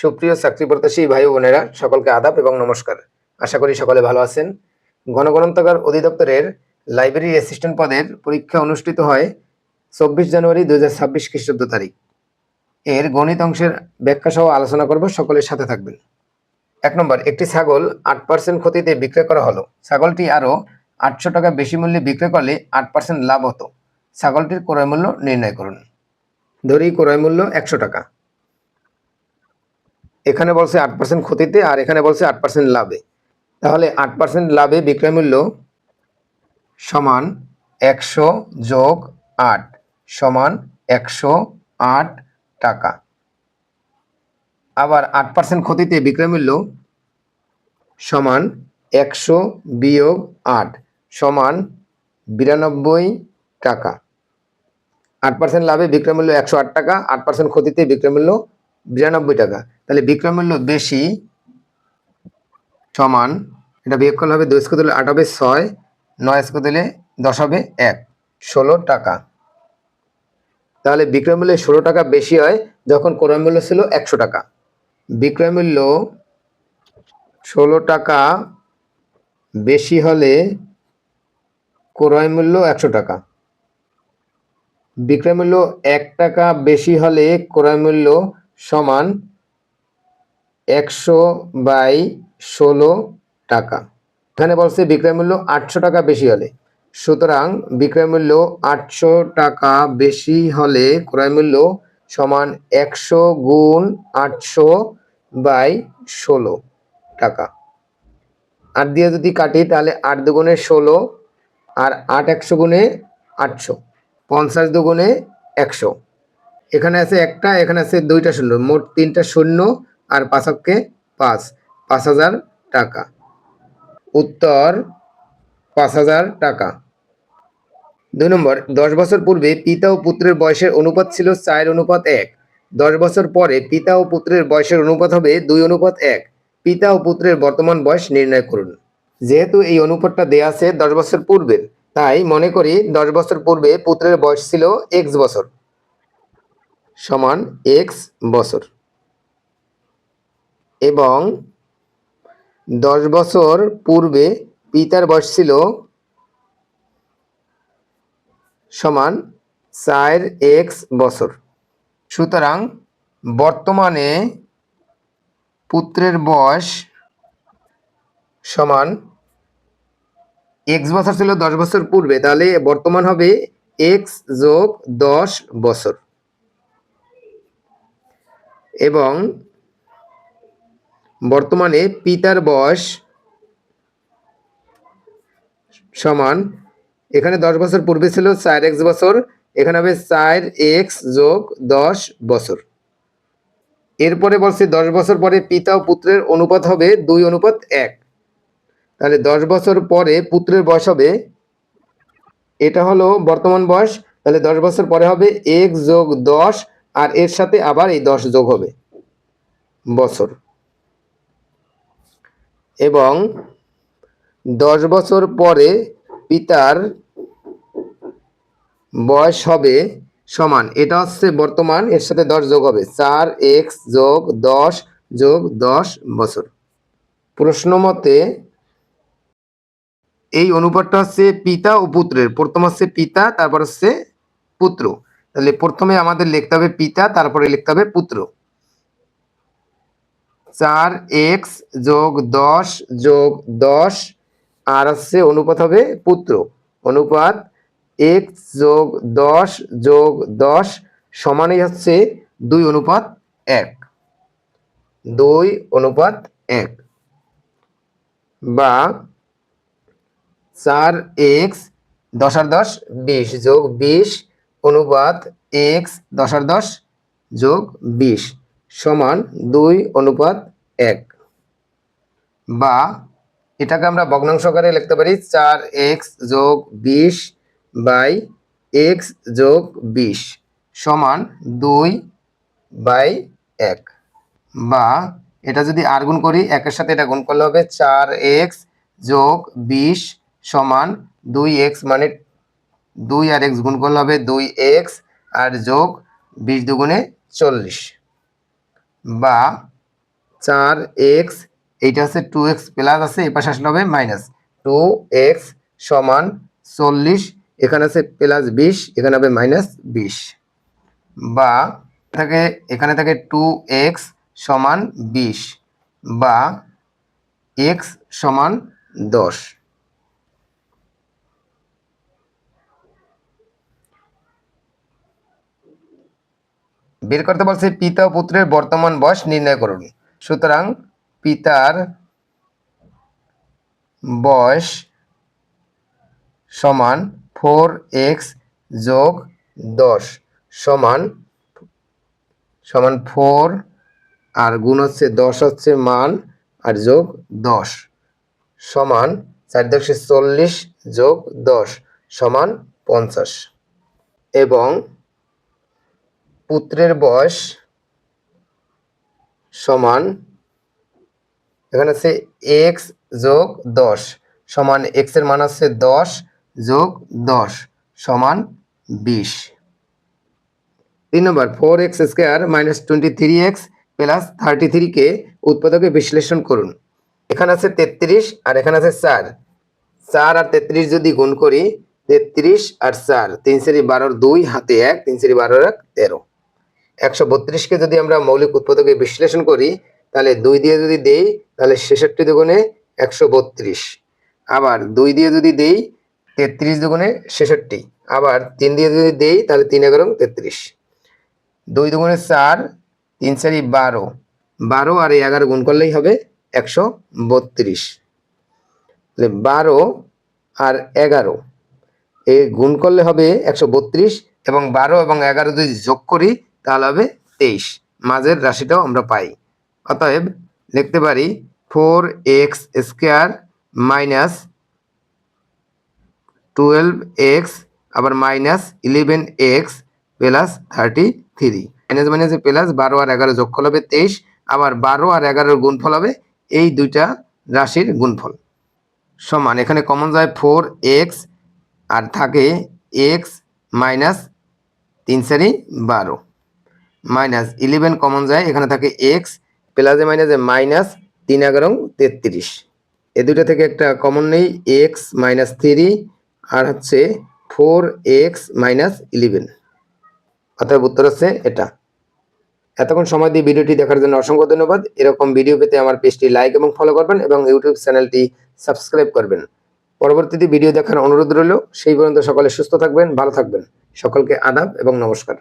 সুপ্রিয় চাকরি প্রত্যাশী ভাই বোনেরা, সকলকে আদাব এবং নমস্কার। আশা করি সকলে ভালো আছেন। গণগণান্তকার অধিদপ্তরের লাইব্রেরি অ্যাসিস্ট্যান্ট পদের পরীক্ষা অনুষ্ঠিত হয় চব্বিশ জানুয়ারি দুই হাজার ছাব্বিশ খ্রিস্টাব্দ তারিখ। এর গণিত অংশের ব্যাখ্যা সহ আলোচনা করব, সকলের সাথে থাকবেন। এক নম্বর, একটি ছাগল আট পার্সেন্ট ক্ষতিতে বিক্রয় করা হলো। ছাগলটি আরও আটশো টাকা বেশি মূল্যে বিক্রয় করলে আট পার্সেন্ট লাভ হতো। ছাগলটির ক্রয় মূল্য নির্ণয় করুন। ধরি ক্রয় মূল্য একশো টাকা। এখানে বলছে আট পার্সেন্ট ক্ষতিতে আর এখানে বলছে আট পার্সেন্ট লাভে। তাহলে আট পার্সেন্ট লাভে বিক্রয় মূল্য সমান একশো যোগ আট সমান একশো আট টাকা। আবার আট পার্সেন্ট ক্ষতিতে বিক্রয় মূল্য সমান একশো বিয়োগ আট সমান বিরানব্বই টাকা। আট পার্সেন্ট লাভে বিক্রয় মূল্য একশো আট টাকা, আট পার্সেন্ট ক্ষতিতে বিক্রয় মূল্য বিরানব্বই টাকা। তাহলে বিক্রয় মূল্য বেশি সমান, এটা বিয়োগ করলে হবে দুই স্কোর আট হবে ছয়, নয় স্কোর দশ হবে এক, ষোলো টাকা। তাহলে বিক্রয় মূল্যে ষোলো টাকা বেশি হয় যখন ক্রয় মূল্য ছিল একশো টাকা। বিক্রয় মূল্য ষোলো টাকা বেশি হলে ক্রয় মূল্য একশো টাকা। বিক্রয় মূল্য এক টাকা বেশি হলে ক্রয় মূল্য সমান একশো বাই ষোলো টাকা। এখানে বলছে বিক্রয় মূল্য আটশো টাকা বেশি হলে। সুতরাং বিক্রয় মূল্য আটশো টাকা বেশি হলে ক্রয় মূল্য সমান একশো গুণ আটশো বাই ষোলো টাকা। আট দিয়ে যদি কাটি তাহলে আট দুগুণে ষোলো আর আট একশো গুণে আটশো, পঞ্চাশ দুগুণে একশো। এখানে আছে একটা, এখানে আছে দুইটা শূন্য, মোট তিনটা শূন্য আর পাঁচককে পাঁচ পাঁচ হাজার টাকা। উত্তর পাঁচ হাজার টাকা। দুই নম্বর, দশ বছর পূর্বে পিতা ও পুত্রের বয়সের অনুপাত ছিল চার অনুপাত এক। দশ বছর পরে পিতা ও পুত্রের বয়সের অনুপাত হবে দুই অনুপাত এক। পিতা ও পুত্রের বর্তমান বয়স নির্ণয় করুন। যেহেতু এই অনুপাতটা দেয়া আছে দশ বছর পূর্বের, তাই মনে করি দশ বছর পূর্বে পুত্রের বয়স ছিল এক্স বছর সমান এক্স বছর। এবং দশ বছর পূর্বে পিতার বয়স ছিল সমান চার এক্স বছর। সুতরাং বর্তমানে পুত্রের বয়স সমান এক্স বছর ছিল দশ বছর পূর্বে। তাহলে বর্তমান হবে এক্স যোগ দশ বছর। এবং বর্তমানে পিতার বয়স সমান, এখানে দশ বছর পূর্বে ছিল, চার এক্স বছর, এখানে হবে চার এক্স যোগ দশ বছর। এরপরে বলছে দশ বছর পরে পিতা ও পুত্রের অনুপাত হবে দুই অনুপাত এক। তাহলে দশ বছর পরে পুত্রের বয়স হবে, এটা হলো বর্তমান বয়স, তাহলে দশ বছর পরে হবে এক যোগ দশ, আর এর সাথে আবার এই দশ যোগ হবে বছর। এবং দশ বছর পরে পিতার বয়স হবে সমান। এটা হচ্ছে বর্তমান, এর সাথে দশ যোগ হবে। চার এক্স যোগ দশ যোগ দশ বছর। প্রশ্ন মতে এই অনুপাতটা হচ্ছে পিতা ও পুত্রের। প্রথম হচ্ছে পিতা, তারপর হচ্ছে পুত্র। তাহলে প্রথমে আমাদের লিখতে হবে পিতা, তারপরে লিখতে হবে পুত্র। চার এক্স যোগ দশ যোগ দশ, আর হচ্ছে অনুপাত হবে পুত্র। অনুপাত এক্স যোগ দশ যোগ দশ সমানই হচ্ছে দুই অনুপাত এক। দুই অনুপাত এক। বা চার এক্স দশ আর দশ বিশ যোগ বিশ অনুপাত এক্স দশ আর দশ যোগ বিশ সমান দুই অনুপাত এক। বা এটাকে আমরা ভগ্নাংশ আকারে লিখতে পারি চার এক্স যোগ বিশ বাই এক্স যোগ বিশ সমান দুই বাই এক। বা এটা যদি আর গুণ করি, একের সাথে এটা গুণ করলে হবে চার এক্স যোগ বিশ সমান দুই এক্স মানে দুই আর এক্স গুণ করলে হবে দুই এক্স আর যোগ বিশ দুগুণে চল্লিশ। বা চার এক্স, এইটা হচ্ছে টু এক্স প্লাস আছে এই পাশে আসলে হবে মাইনাস টু এক্স সমান চল্লিশ, এখানে আছে প্লাস বিশ, এখানে হবে মাইনাস বিশ। বা থাকে, এখানে থাকে টু এক্স সমান বিশ, বা এক্স সমান দশ। বের করতে বলছে পিতা পুত্রের বর্তমান বয়স নির্ণয় করুন। সুতরাং পিতার বয়স সমান ফোর এক্স যোগ দশ সমান সমান ফোর আর গুণ হচ্ছে দশ হচ্ছে মান আর যোগ দশ সমান চার দশে চল্লিশ যোগ দশ সমান পঞ্চাশ। এবং পুত্রের বয়স সমান, এখানে আছে এক্স যোগ দশ, সমান এক্সের মান হচ্ছে দশ যোগ দশ, সমান বিশ। তিন নম্বর four x square minus twenty three x plus thirty থ্রিকে উৎপাদকে বিশ্লেষণ করুন। এখানে আছে তেত্রিশ আর এখানে আছে চার। চার আর তেত্রিশ যদি গুণ করি, তেত্রিশ আর চার, তিন সেরি বারোর দুই, হাতে এক, তিন সেরি বারোর এক, তেরো। একশো বত্রিশকে যদি আমরা মৌলিক উৎপাদকে বিশ্লেষণ করি, তাহলে দুই দিয়ে যদি দেই, তাহলে ছেষট্টি দুগুণে একশো বত্রিশ। আবার দুই দিয়ে যদি দেই, তেত্রিশ দুগুণে ছেষট্টি। আবার তিন দিয়ে যদি দেই, তাহলে তিন এগারো তেত্রিশ। দুই দুগুণে চার, তিন চারি বারো। বারো আর এই এগারো গুণ করলেই হবে একশো বত্রিশ। বারো আর এগারো, এ গুণ করলে হবে একশো বত্রিশ এবং বারো এবং এগারো যদি যোগ করি তাহলে হবে তেইশ। মাঝের রাশিটাও আমরা পাই। অতএব লিখতে পারি four x square minus twelve x, আবার minus eleven x plus thirty three. Minus মাইনাসে প্লাস বারো আর এগারো যোগ করলে হবে তেইশ, আবার বারো আর এগারোর গুণফল হবে এই দুইটা রাশির গুণফল। সমান, এখানে কমন যায় ফোর এক্স আর থাকে এক্স মাইনাস তিন চারি বারো। মাইনাস ইলেভেন কমন যায়, এখানে থাকে এক্স প্লাসে মাইনাসে মাইনাস তিন এগারো তেত্রিশ। এ দুটো থেকে একটা কমন নেই এক্স মাইনাস থ্রি আর হচ্ছে ফোর এক্স মাইনাস ইলেভেন অতএব উত্তর হচ্ছে এটা। এতক্ষণ সময় দিয়ে ভিডিওটি দেখার জন্য অসংখ্য ধন্যবাদ। এরকম ভিডিও পেতে আমার পেজটি লাইক এবং ফলো করবেন এবং ইউটিউব চ্যানেলটি সাবস্ক্রাইব করবেন। পরবর্তীতে ভিডিও দেখার অনুরোধ রইল, সেই পর্যন্ত সকলে সুস্থ থাকবেন, ভালো থাকবেন। সকলকে আদাব এবং নমস্কার।